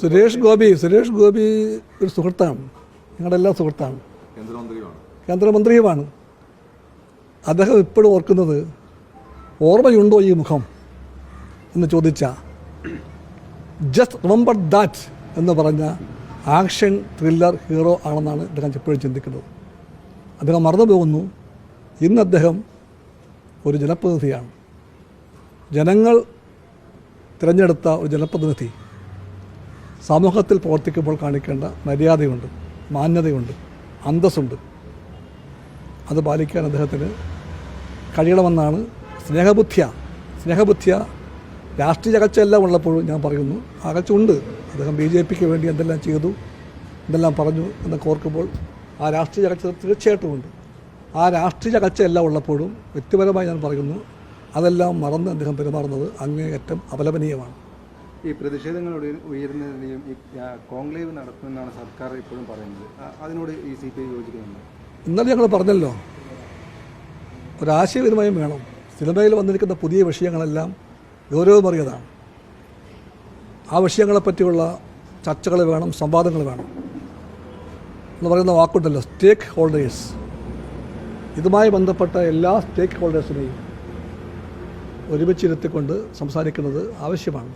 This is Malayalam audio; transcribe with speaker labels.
Speaker 1: സുരേഷ് ഗോപി സുരേഷ് ഗോപി ഒരു സുഹൃത്താണ്. ഞങ്ങളുടെ എല്ലാ സുഹൃത്താണ്.
Speaker 2: കേന്ദ്രമന്ത്രിയുമാണ്.
Speaker 1: അദ്ദേഹം ഇപ്പോഴും ഓർക്കുന്നത് ഓർമ്മയുണ്ടോ ഈ മുഖം എന്ന് ചോദിച്ച ജസ്റ്റ് റിമെമ്പർ ദാറ്റ് എന്ന് പറഞ്ഞ ആക്ഷൻ ത്രില്ലർ ഹീറോ ആണെന്നാണ് അദ്ദേഹം എപ്പോഴും ചിന്തിക്കുന്നത്. അദ്ദേഹം മറന്നു പോകുന്നു. ഇന്ന് അദ്ദേഹം ഒരു ജനപ്രതിനിധിയാണ്. ജനങ്ങൾ തിരഞ്ഞെടുത്ത ഒരു ജനപ്രതിനിധി. സമൂഹത്തിൽ പ്രവർത്തിക്കുമ്പോൾ കാണിക്കേണ്ട മര്യാദയുണ്ട് മാന്യതയുണ്ട് അന്തസ്സുണ്ട്. അത് പാലിക്കാൻ അദ്ദേഹത്തിന് കഴിയണമെന്നാണ് സ്നേഹബുദ്ധിയ. സ്നേഹബുദ്ധിയ രാഷ്ട്രീയ അകച്ചെല്ലാം ഉള്ളപ്പോഴും ഞാൻ പറയുന്നു അകച്ചുണ്ട് അദ്ദേഹം ബി ജെ പിക്ക് വേണ്ടി എന്തെല്ലാം ചെയ്തു എന്തെല്ലാം പറഞ്ഞു എന്നൊക്കെ ഓർക്കുമ്പോൾ ആ രാഷ്ട്രീയ അകച്ച തീർച്ചയായിട്ടും ഉണ്ട്. ആ രാഷ്ട്രീയ അകച്ച എല്ലാം ഉള്ളപ്പോഴും വ്യക്തിപരമായി ഞാൻ പറയുന്നു അതെല്ലാം മറന്ന് അദ്ദേഹം പെരുമാറുന്നത് അങ്ങേയറ്റം അപലപനീയമാണ്.
Speaker 3: ഈ പ്രതിഷേധങ്ങൾ ഉയരുന്നതിനെയും ഈ കോൺക്ലേവ് നടത്തുമെന്നാണ് സർക്കാർ ഇപ്പോഴും പറയുന്നത്. അതിനോട് ഈ സി പി ഐ യോജിക്കുന്നുണ്ട്?
Speaker 1: ഇന്നലെ ഞങ്ങൾ പറഞ്ഞല്ലോ ഒരാശയവിനിമയം വേണം. സിനിമയിൽ വന്നിരിക്കുന്ന പുതിയ വിഷയങ്ങളെല്ലാം ഗൗരവമറിയതാണ് ആ വിഷയങ്ങളെപ്പറ്റിയുള്ള ചർച്ചകൾ വേണം സംവാദങ്ങൾ വേണം. എന്ന് പറയുന്ന വാക്കുണ്ടല്ലോ സ്റ്റേക്ക് ഹോൾഡേഴ്സ് ഇതുമായി ബന്ധപ്പെട്ട എല്ലാ സ്റ്റേക്ക് ഹോൾഡേഴ്സിനെയും ഒരുമിച്ചിരുത്തിക്കൊണ്ട് സംസാരിക്കുന്നത് ആവശ്യമാണ്.